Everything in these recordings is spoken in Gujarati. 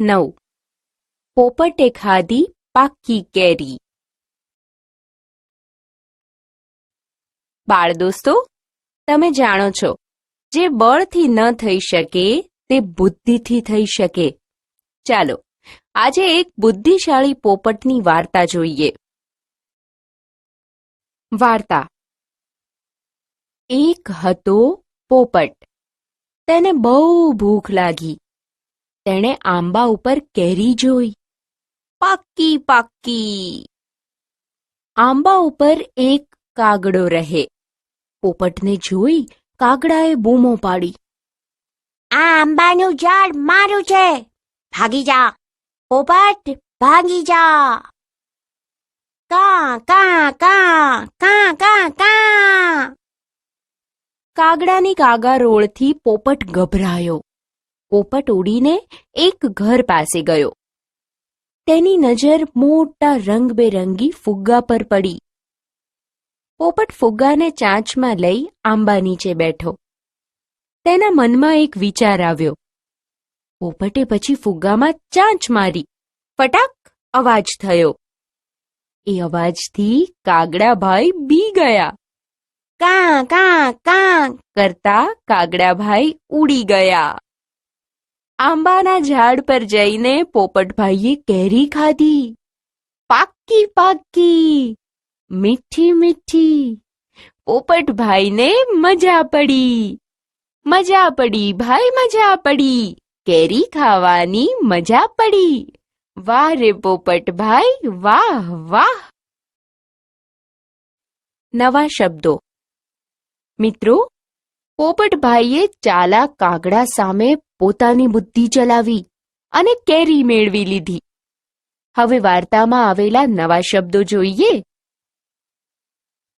નવ પોપટે ખાધી પાકી કેરી બાળ દોસ્તો તમે જાણો છો જે બળથી ન થઈ શકે તે બુદ્ધિથી થઈ શકે ચાલો આજે એક બુદ્ધિશાળી પોપટની વાર્તા જોઈએ વાર્તા એક હતો પોપટ તેને બહુ ભૂખ લાગી તેણે આંબા ઉપર કેરી જોઈ. પાકી પાકી આંબા ઉપર એક કાગડો રહે. પોપટને જોઈ કાગડાએ બૂમો પાડી. આ આંબાનું ઝાડ મારું છે. ભાગી જા. પોપટ ભાગી જા. કા કા કા કા કા કા. કાગડાની કાગા રોળથી પોપટ ગભરાયો. પોપટ ઉડીને એક ઘર પાસે ગયો. તેની નજર મોટા રંગબેરંગી ફુગ્ગા પર પડી. પોપટ ફુગ્ગાને ચાંચમાં લઈ આંબા નીચે બેઠો. તેના મનમાં એક વિચાર આવ્યો. પોપટે પછી ફુગ્ગામાં ચાંચ મારી. ફટાક, અવાજ થયો. એ અવાજથી કાગડાભાઈ બી ગયા. કા કા કા, કરતા કાગડાભાઈ ઉડી ગયા. આંબાના ઝાડ પર જઈને પોપટભાઈએ કેરી ખાધી. પાકી પાકી મીઠી મીઠી. પોપટભાઈને મજા પડી. મજા પડી, ભાઈ, મજા પડી. કેરી ખાવાની મજા પડી. વાહ રે પોપટભાઈ, વાહ વાહ. નવા શબ્દો. મિત્રો, પોપટભાઈએ ચાલા કાગડા સામે પોતાની બુદ્ધિ ચલાવી અને કેરી મેળવી લીધી. હવે વાર્તામાં આવેલા નવા શબ્દો જોઈએ.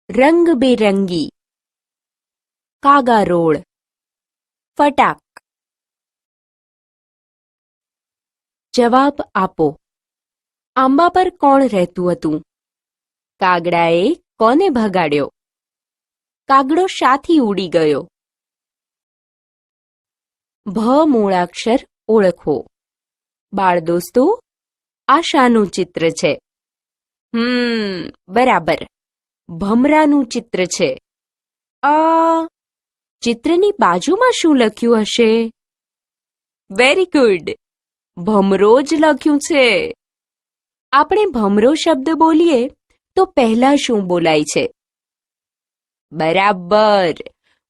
રંગબેરંગી, કાગારોળ, ફટાક. જવાબ આપો. આંબા પર કોણ રહેતું હતું? કાગડાએ કોને ભગાડ્યો? કાગડો શાથી ઉડી ગયો. ભ મૂળાક્ષર ઓળખો. બાળ દોસ્તો આ શાનું ચિત્ર છે. હમ, બરાબર. ભમરાનું ચિત્ર છે. આ ચિત્રની બાજુમાં શું લખ્યું હશે? વેરી ગુડ ભમરો જ લખ્યું છે. આપણે ભમરો શબ્દ બોલીએ તો પહેલા શું બોલાય છે? બરાબર.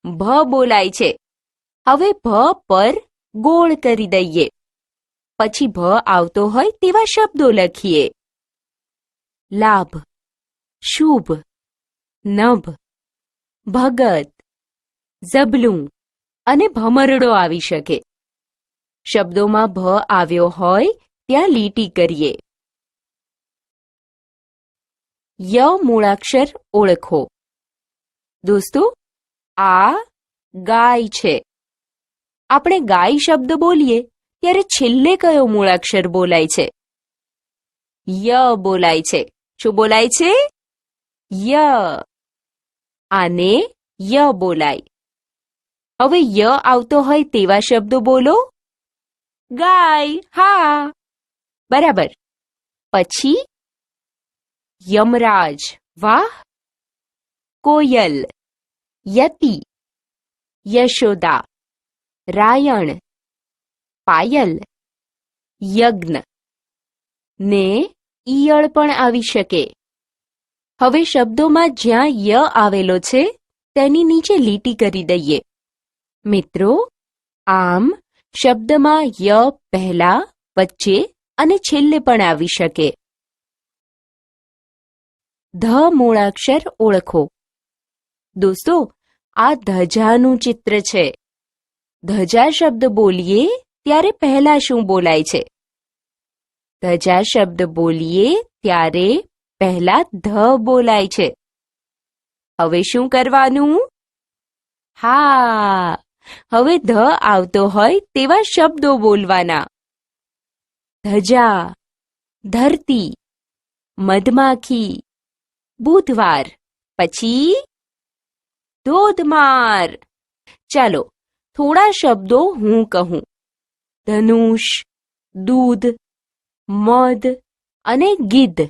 ભ બોલાય છે. હવે ભ પર ગોળ કરી દઈએ. પછી ભ આવતો હોય તેવા શબ્દો લખીએ. લાભ, શુભ, નભ, ભગત, ઝબલું અને ભમરડો આવી શકે. શબ્દોમાં ભ આવ્યો હોય ત્યાં લીટી કરીએ. ય મૂળાક્ષર ઓળખો. દોસ્તો, આ ગાય છે. આપણે ગાય શબ્દ બોલીએ, ત્યારે છેલ્લે કયો મૂળાક્ષર બોલાય છે? ય બોલાય છે. શું બોલાય છે? ય. આને ય બોલાય. હવે ય આવતો હોય તેવા શબ્દો બોલો. ગાય, હા. બરાબર. પછી યમરાજ, વાહ. કોયલ, યતિ, યશોદા. રાયણ, પાયલ, યજ્ઞ. ને ઈયળ પણ આવી શકે. હવે શબ્દોમાં જ્યાં ય આવેલો છે, તેની નીચે લીટી કરી દઈએ. મિત્રો, આમ શબ્દમાં ય પહેલા, વચ્ચે અને છેલ્લે પણ આવી શકે. ધ મૂળાક્ષર ઓળખો. દોસ્તો, આ ધજાનું ચિત્ર છે. ધજા શબ્દ બોલીએ ત્યારે પહેલા શું બોલાય છે? ધજા શબ્દ બોલીએ ત્યારે પહેલા ધ બોલાય છે. હવે શું કરવાનું? હા, હવે ધ આવતો હોય તેવા શબ્દો બોલવાના. ધજા, ધરતી, મધમાખી, બુધવાર, પછી ધોધમાર. ચાલો થોડા શબ્દો હું કહું. ધનુષ, દૂધ, મધ અને ગીધ.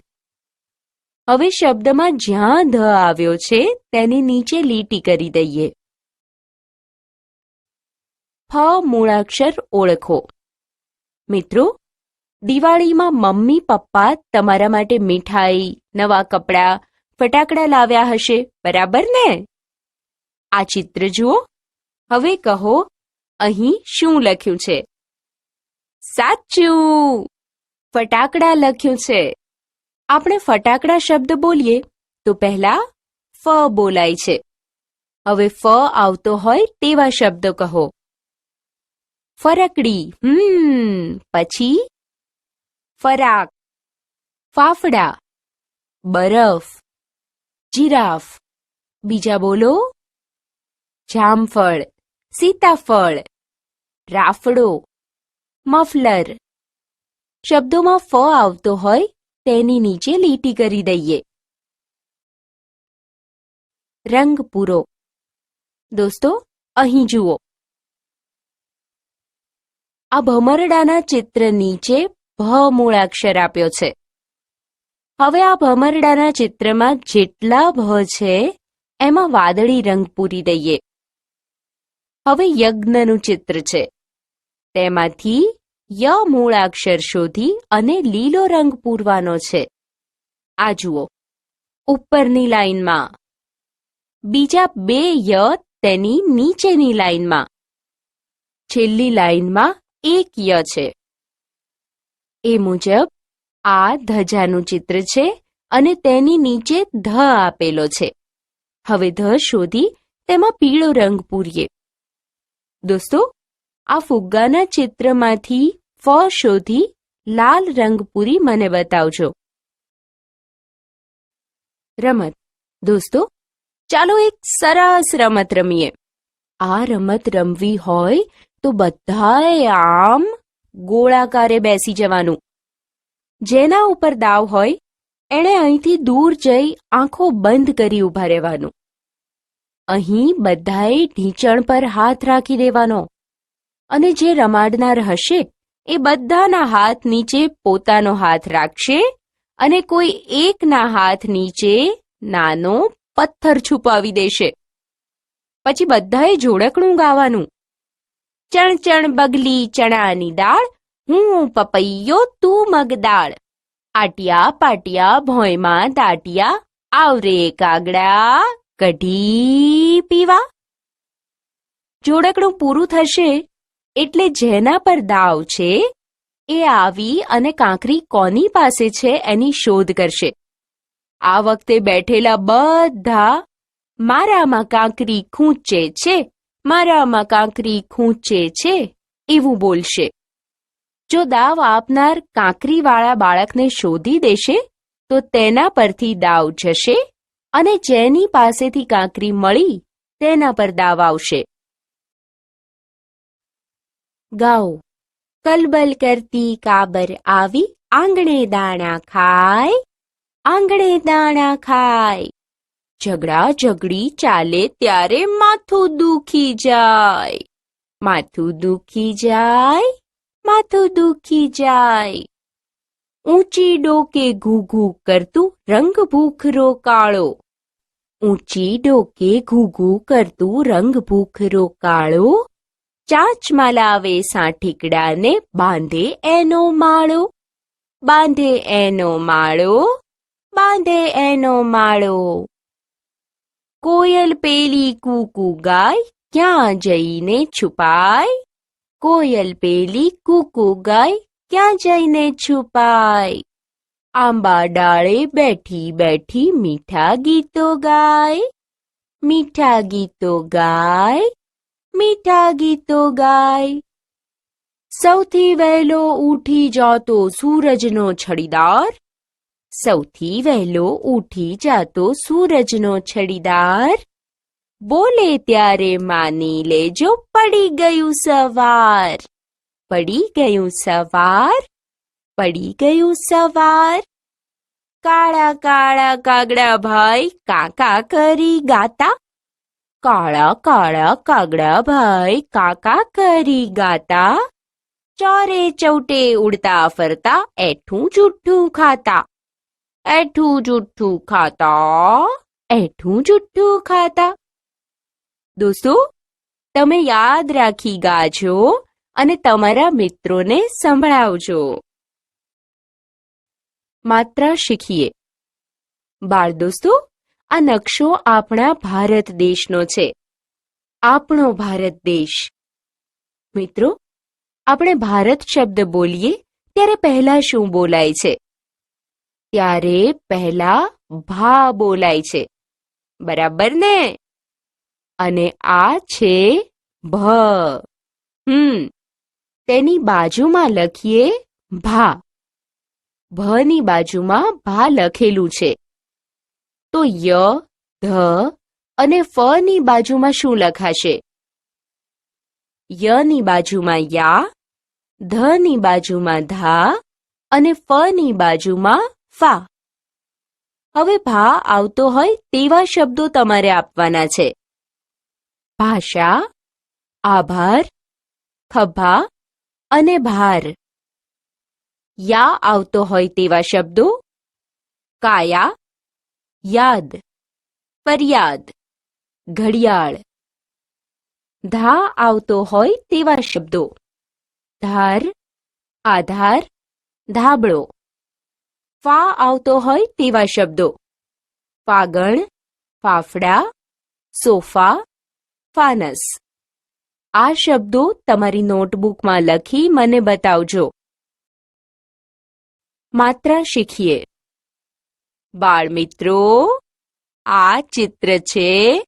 હવે શબ્દમાં જ્યાં ધ આવ્યો છે, તેની નીચે લીટી કરી દઈએ. ફ મૂળાક્ષર ઓળખો. મિત્રો, દિવાળીમાં મમ્મી, પપ્પા તમારા માટે મીઠાઈ, નવા કપડાં, ફટાકડા લાવ્યા હશે, બરાબર ને? આ ચિત્ર જુઓ. હવે કહો, અહીં શું લખ્યું છે? સાચું! ફટાકડા લખ્યું છે. આપણે ફટાકડા શબ્દ બોલીએ, તો પહેલા ફ બોલાય છે. હવે ફ આવતો હોય તેવા શબ્દો કહો. ફરકડી, હમ, પછી ફરાક, ફાફડા, બરફ, જીરાફ. બીજા બોલો, જામફળ. સીતાફળ રાફડો મફલર શબ્દોમાં ફ આવતો હોય, તેની નીચે લીટી કરી દઈએ. રંગ પૂરો દોસ્તો, અહીં જુઓ. આ ભમરડાના ચિત્ર નીચે ભ મૂળાક્ષર આપ્યો છે. હવે આ ભમરડાના ચિત્રમાં જેટલા ભ છે, એમાં વાદળી રંગ પૂરી દઈએ. હવે યજ્ઞનું ચિત્ર છે. તેમાંથી ય મૂળાક્ષર શોધી અને લીલો રંગ પૂરવાનો છે. આ જુઓ. ઉપરની લાઈનમાં બીજા બે ય તેની નીચેની લાઈનમાં છેલ્લી લાઈનમાં એક ય છે. એ મુજબ આ ધજાનું ચિત્ર છે અને તેની નીચે ધ આપેલો છે. હવે ધ શોધી તેમાં પીળો રંગ પૂરીએ. દોસ્તો, આ ફુગ્ગાના ચિત્રમાંથી ફ શોધી લાલ રંગ પૂરી મને બતાવજો. રમત. દોસ્તો, ચાલો એક સરસ રમત રમીએ. આ રમત રમવી હોય તો બધાએ આમ ગોળાકારે બેસી જવાનું. જેના ઉપર દાવ હોય, એણે અહીંથી દૂર જઈ આંખો બંધ કરી ઊભા રહેવાનું. અહીં બધાએ ઢીંચણ પર હાથ રાખી દેવાનો. અને જે રમાડનાર હશે, એ બધાના હાથ નીચે પોતાનો હાથ રાખશે અને કોઈ એકના હાથ નીચે નાનો પથ્થર છુપાવી દેશે. પછી બધાએ જોડકણું ગાવાનું. ચણ ચણ બગલી ચણાની દાળ, હું પપૈયો તું મગદાળ આટિયા પાટિયા ભોયમાં દાટિયા, આવરે કાગડા કઢી પીવા? જોડકણું પૂરું થશે એટલે જેના પર દાવ છે એ આવી અને કાંકરી કોની પાસે છે એની શોધ કરશે. આ વખતે બેઠેલા બધા મારામાં કાંકરી ખૂંચે છે, મારામાં કાંકરી ખૂંચે છે એવું બોલશે. જો દાવ આપનાર કાંકરીવાળા બાળકને શોધી દેશે, તો તેના પરથી દાવ જશે અને જેની પાસેથી કાંકરી મળી, તેના પર દાવ આવશે. ગાઓ. કલબલ કરતી કાબર આવી, આંગણે દાણા ખાય, આંગણે દાણા ખાય. ઝઘડા ઝઘડી ચાલે ત્યારે માથું દુખી જાય. માથું દુખી જાય, માથું દુખી જાય. ઊંચી ડોકે ઘૂઘૂ કરતું રંગ ભૂખરો કાળો ઊંચી ડોકે ઘૂઘૂ કરતું રંગ ભૂખરો કાળો ચાંચમાં લાવે સાઠીકડાને બાંધે એનો માળો બાંધે એનો માળો બાંધે એનો માળો કોયલ પેલી કૂકુ ગાય ક્યાં જઈને છુપાય કોયલ પેલી કૂકુ ગાય ક્યાં જઈને છુપાય? આંબા ડાળે બેઠી બેઠી મીઠા ગીતો ગાય. મીઠા ગીતો ગાય, મીઠા ગીતો ગાય. સૌથી વહેલો ઉઠી જાતો સૂરજનો છડીદાર. સૌથી વહેલો ઉઠી જાતો સૂરજનો છડીદાર. બોલે ત્યારે માની લેજો પડી ગયું સવાર. પડી ગયું સવાર પડી ગયું સવાર કાળા કાળા કાગડા ભાઈ કાકા કરી ગાતા કાળા કાળા કાગડા ભાઈ કાકા કરી ગાતા ચોરે ચૌટે ઉડતા ફરતા એઠું જુઠ્ઠું ખાતા એઠું જુઠ્ઠું ખાતા એઠું જુઠ્ઠું ખાતા દોસ્તો તમે યાદ રાખી ગાજો અને તમારા મિત્રોને સંભળાવજો. માત્રા શીખીએ. બાળ દોસ્તો, આ નકશો આપણા ભારત દેશનો છે. આપણો ભારત દેશ. મિત્રો, આપણે ભારત શબ્દ બોલીએ ત્યારે પહેલા શું બોલાય છે? ત્યારે પહેલા ભા બોલાય છે. બરાબર ને? અને આ છે ભ. હમ. તેની બાજુમાં લખીએ ભા. ભની બાજુમાં ભા લખેલું છે. તો ય, ધ અને ફ ની બાજુમાં શું લખાશે? ય ની બાજુમાં યા ધ ની બાજુમાં ધા અને ફ ની બાજુમાં ફા. હવે ભા આવતો હોય તેવા શબ્દો તમારે આપવાના છે. ભાષા, આભાર, ખભા અને ભાર. યા આવતો હોય તેવા શબ્દો. કાયા. યાદ. ફરિયાદ. ઘડિયાળ. ધા આવતો હોય તેવા શબ્દો. ધાર. આધાર. ધાબળો. ફા આવતો હોય તેવા શબ્દો. ફાગણ. ફાફડા. સોફા. ફાનસ. આ શબ્દો તમારી નોટબુકમાં લખી મને બતાવજો. માત્રા શીખીએ. બાળ મિત્રો આ ચિત્ર છે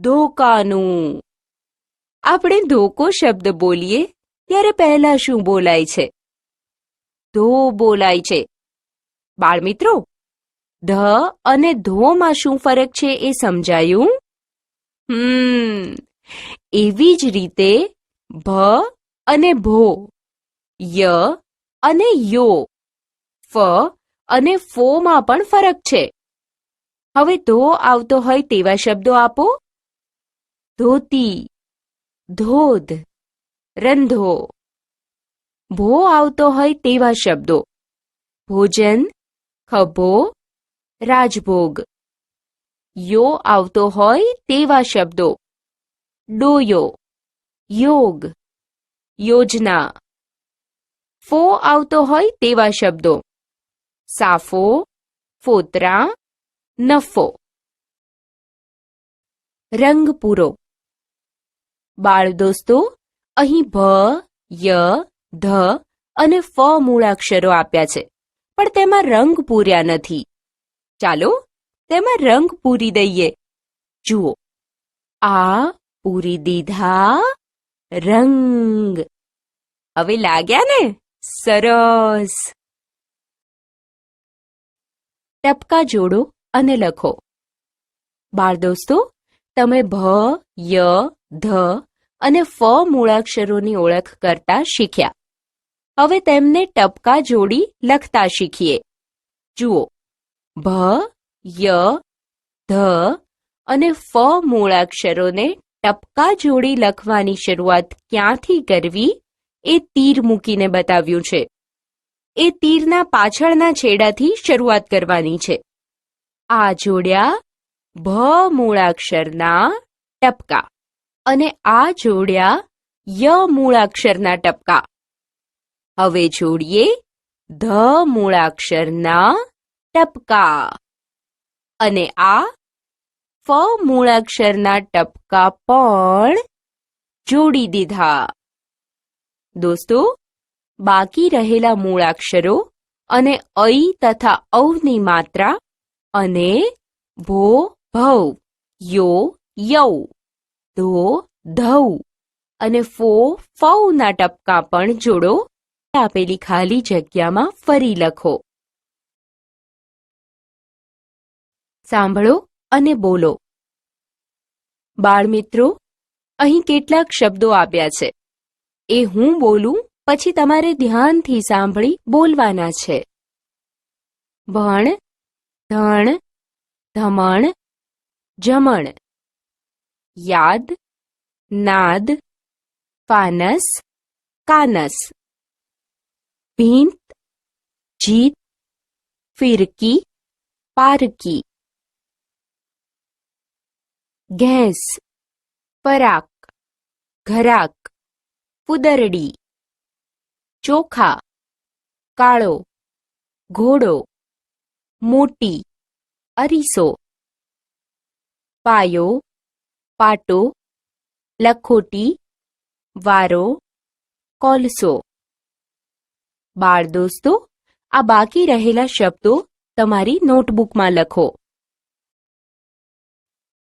ધોકાનું. આપણે ધોકો શબ્દ બોલીએ ત્યારે પહેલા શું બોલાય છે? ધો બોલાય છે. બાળ મિત્રો ધ અને ધોમાં શું ફરક છે એ સમજાયું? હમ એવી જ રીતે ભ અને ભો, ય અને યો, ફ અને ફોમાં પણ ફરક છે. હવે ધો આવતો હોય તેવા શબ્દો આપો. ધોતી, ધોધ, રંધો. ભો આવતો હોય તેવા શબ્દો. ભોજન, ખભો, રાજભોગ. યો આવતો હોય તેવા શબ્દો. ડોયો યોગ યોજના ફો આવતો હોય તેવા શબ્દો સાફો ફોતરા નફો રંગ પૂરો બાળ દોસ્તો અહીં ભ ય ધ અને ફ મૂળાક્ષરો આપ્યા છે. પણ તેમાં રંગ પૂર્યા નથી. ચાલો તેમાં રંગ પૂરી દઈએ. જુઓ. આ પૂરી દીધા? રંગ. હવે લાગ્યા ને? સરસ. ટપકા જોડો અને લખો. બાળ દોસ્તો, તમે ભ, ય, ધ અને ફ મૂળાક્ષરોની ઓળખ કરતા શીખ્યા. હવે તેમને ટપકા જોડી લખતા શીખીએ. જુઓ. ભ, ય, ધ અને ફ મૂળાક્ષરોને ટપકા જોડી લખવાની શરૂઆત ક્યાંથી કરવી એ તીર મૂકીને બતાવ્યું છે. એ તીરના પાછળના છેડાથી શરૂઆત કરવાની છે. આ જોડ્યા ભ મૂળાક્ષરના ટપકા અને આ જોડ્યા ય મૂળાક્ષરના ટપકા. હવે જોડીએ ધ મૂળાક્ષરના ટપકા. અને આ ફ મૂળાક્ષરના ટપકા પણ જોડી દીધા. દોસ્તો, બાકી રહેલા મૂળાક્ષરો અને ઐ તથા ઔની માત્રા અને ભો ભવ યો, યૌ, ધો, ધૌ અને ફો, ફૌના ટપકા પણ જોડો. આપેલી ખાલી જગ્યામાં ફરી લખો. સાંભળો અને બોલો. બાળમિત્રો, અહીં કેટલાક શબ્દો આપ્યા છે. એ હું બોલું, પછી તમારે ધ્યાનથી સાંભળી બોલવાના છે. ભણ, ધણ, ધમણ, જમણ. યાદ, નાદ, ફાનસ, કાનસ. ભીંત, જીત, ફિરકી, પારકી. ગેસ પરાક ઘરાક ફુદરડી ચોખા કાળો ઘોડો મોટી અરીસો પાયો પાટો લખોટી વારો કોલસો બાળ દોસ્તો આ બાકી રહેલા શબ્દો તમારી નોટબુકમાં લખો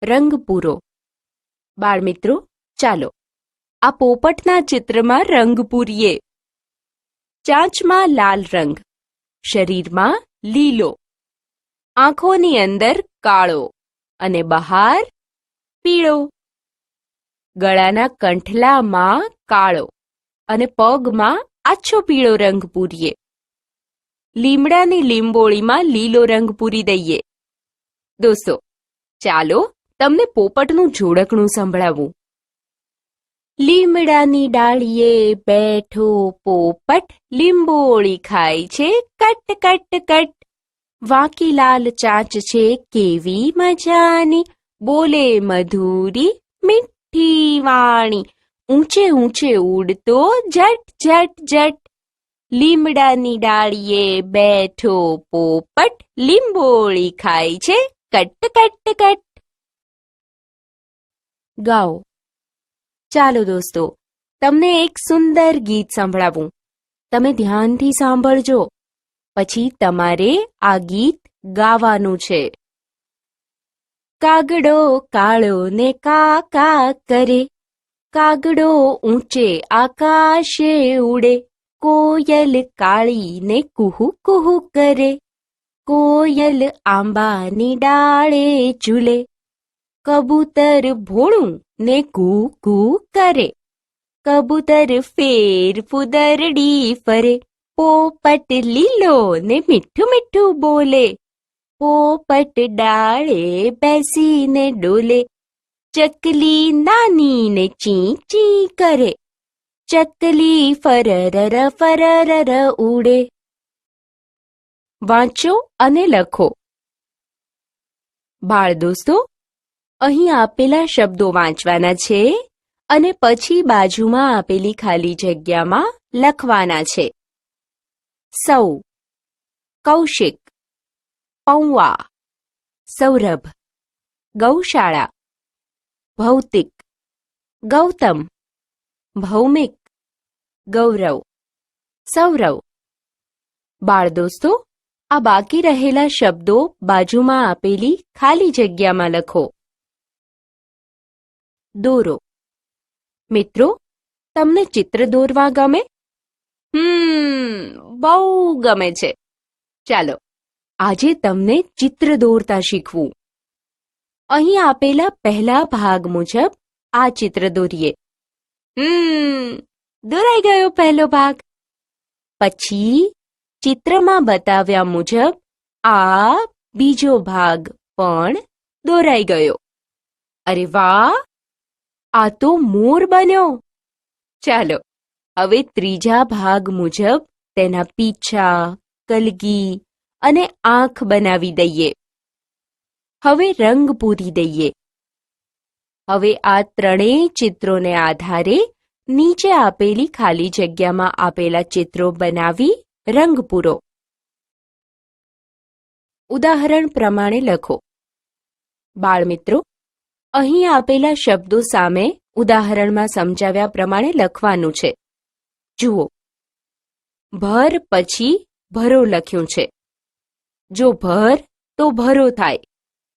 રંગ પૂરો બાળમિત્રો, ચાલો, આ પોપટના ચિત્રમાં રંગ પૂરીએ. ચાંચમાં લાલ રંગ, શરીરમાં લીલો. આંખોની અંદર કાળો અને બહાર પીળો. ગળાના કંઠલામાં કાળો અને પગમાં આછો પીળો રંગ પૂરીએ. લીમડાની લીંબોળીમાં લીલો રંગ પૂરી દઈએ. દોસ્તો, ચાલો તમને પોપટનું જોડકણું સંભળાવું. લીમડાની ડાળીએ બેઠો પોપટ, લીંબોળી ખાય છે, કટ કટ કટ. વાંકી લાલ ચાંચ છે કેવી મજાની, બોલે મધુરી, મીઠી વાણી. ઊંચે ઊંચે ઉડતો જટ જટ જટ લીમડાની ડાળીએ બેઠો પોપટ, લીંબોળી ખાય છે, કટ કટ કટ. ગાઓ. ચાલો દોસ્તો, તમને એક સુંદર ગીત સંભળાવું. તમે ધ્યાનથી સાંભળજો. પછી તમારે આ ગીત ગાવાનું છે. કાગડો કાળો ને કા કા કરે. કાગડો ઊંચે આકાશે ઉડે. કોયલ કાળી ને કુહુ કુહુ કરે. કોયલ આંબાની ડાળે ઝૂલે. કબૂતર ભોળું ને કૂ કૂ કરે. કબૂતર ફેર ફુદરડી ફરે. પોપટ લીલો ને મીઠું મીઠું બોલે. પોપટ ડાળે બેસીને ડોલે. ચકલી નાની ને ચી ચી કરે. ચકલી ફરરર ફરરર ઉડે. વાંચો અને લખો. બાળ દોસ્તો અહીં આપેલા શબ્દો વાંચવાના છે અને પછી બાજુમાં આપેલી ખાલી જગ્યામાં લખવાના છે. સૌ, કૌશિક પૌવા સૌરભ, ગૌશાળા, ભૌતિક, ગૌતમ, ભૌમિક, ગૌરવ, સૌરવ. બાળ દોસ્તો, આ બાકી રહેલા શબ્દો બાજુમાં આપેલી ખાલી જગ્યામાં લખો. દોરો. મિત્રો, તમને ચિત્ર દોરવા ગમે? હમ, બહુ ગમે છે. ચાલો, આજે તમને ચિત્ર દોરતા શીખવું. અહીં આપેલા પહેલા ભાગ મુજબ આ ચિત્ર દોરીએ. હમ, દોરાઈ ગયો પહેલો ભાગ. પછી, ચિત્રમાં બતાવ્યા મુજબ આ બીજો ભાગ પણ દોરાઈ ગયો. અરે વાહ! આ તો મોર બન્યો. ચાલો, હવે ત્રીજા ભાગ મુજબ તેના પીછા, કલગી અને આંખ બનાવી દઈએ. હવે રંગ પૂરી દઈએ. હવે આ ત્રણેય ચિત્રોને આધારે નીચે આપેલી ખાલી જગ્યામાં આપેલા ચિત્રો બનાવી રંગ પૂરો. ઉદાહરણ પ્રમાણે લખો. બાળમિત્રો અહીં આપેલા શબ્દો સામે ઉદાહરણમાં સમજાવ્યા પ્રમાણે લખવાનું છે. જુઓ. ભર પછી ભરો લખ્યું છે. જો ભર, તો ભરો થાય.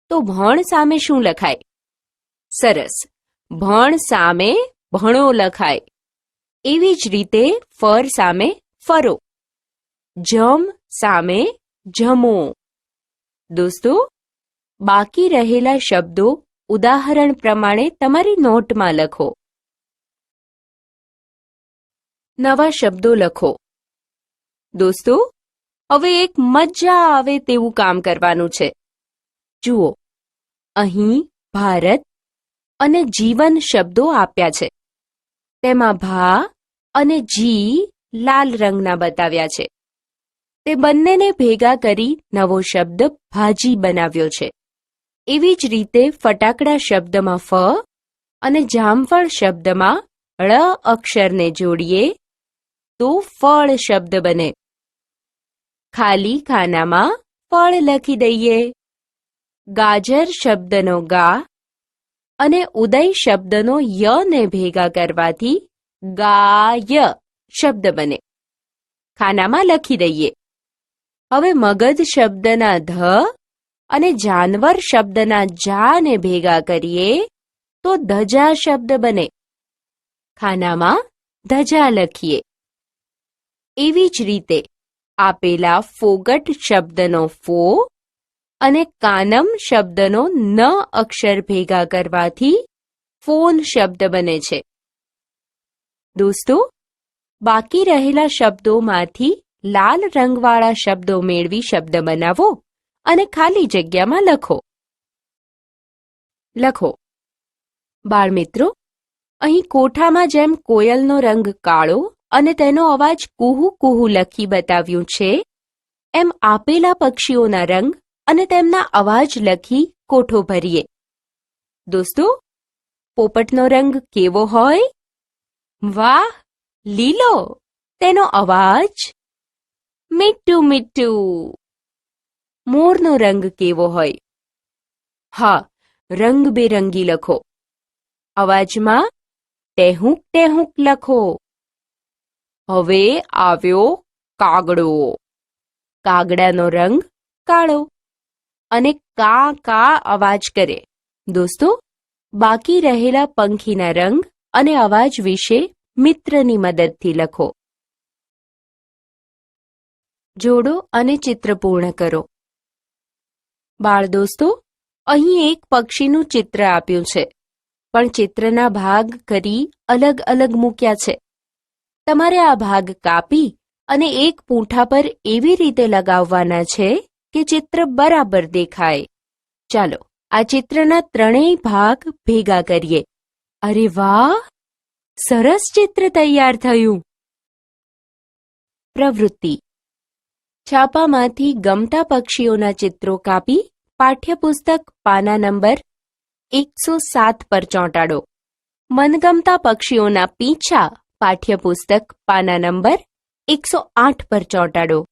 તો ભણ સામે શું લખાય? સરસ. ભણ સામે ભણો લખાય. એવી જ રીતે ફર સામે ફરો. જમ સામે જમો. દોસ્તો, બાકી રહેલા શબ્દો ઉદાહરણ પ્રમાણે તમારી નોટમાં લખો. નવા શબ્દો લખો. દોસ્તો, હવે એક મજા આવે તેવું કામ કરવાનું છે. જુઓ, અહીં ભારત અને જીવન શબ્દો આપ્યા છે. તેમાં ભા અને જી લાલ રંગના બતાવ્યા છે. તે બંનેને ભેગા કરી નવો શબ્દ ભાજી બનાવ્યો છે. એવી જ રીતે ફટાકડા શબ્દમાં ફ અને જામફળ શબ્દમાં ળ અક્ષરને જોડીએ તો ફળ શબ્દ બને. ખાલી ખાનામાં ફળ લખી દઈએ. ગાજર શબ્દનો ગા અને ઉદય શબ્દનો ય ને ભેગા કરવાથી ગાય શબ્દ બને. ખાનામાં લખી દઈએ. હવે મગધ શબ્દના ધ અને જાનવર શબ્દના જાને ભેગા કરીએ, તો ધજા શબ્દ બને. ખાનામાં ધજા લખીએ. એવી જ રીતે આપેલા ફોગટ શબ્દનો ફો અને કાનમ શબ્દનો ન અક્ષર ભેગા કરવાથી ફોન શબ્દ બને છે. દોસ્તો, બાકી રહેલા શબ્દોમાંથી લાલ રંગવાળા શબ્દો મેળવી શબ્દ બનાવો. અને ખાલી જગ્યામાં લખો. લખો. બાળમિત્રો, અહીં કોઠામાં જેમ કોયલનો રંગ કાળો અને તેનો અવાજ કુહુ કુહુ લખી બતાવ્યું છે, એમ આપેલા પક્ષીઓના રંગ અને તેમના અવાજ લખી કોઠો ભરીએ. દોસ્તો, પોપટનો રંગ કેવો હોય? વાહ, લીલો! તેનો અવાજ મીઠું મીઠું. મોરનો રંગ કેવો હોય હા રંગબેરંગી લખો અવાજમાં ટેહુંક ટેહુંક લખો હવે આવ્યો કાગડો કાગડાનો રંગ કાળો અને કા કા અવાજ કરે દોસ્તો બાકી રહેલા પંખીના રંગ અને અવાજ વિશે મિત્રની મદદથી લખો જોડો અને ચિત્ર પૂર્ણ કરો બાળ દોસ્તો, અહીં એક પક્ષીનું ચિત્ર આપ્યું છે. પણ ચિત્રના ભાગ કરી અલગ અલગ મૂક્યા છે. તમારે આ ભાગ કાપી અને એક પૂંઠા પર એવી રીતે લગાવવાના છે કે ચિત્ર બરાબર દેખાય. ચાલો, આ ચિત્રના ત્રણેય ભાગ ભેગા કરીએ. અરે વાહ! સરસ ચિત્ર તૈયાર થયું. પ્રવૃત્તિ. છાપામાંથી ગમતા પક્ષીઓના ચિત્રો કાપી પાઠ્યપુસ્તક પાના નંબર એકસો સાત પર ચોંટાડો. મનગમતા પક્ષીઓના પીંછા પાઠ્યપુસ્તક પાના નંબર એકસો આઠ પર ચોંટાડો.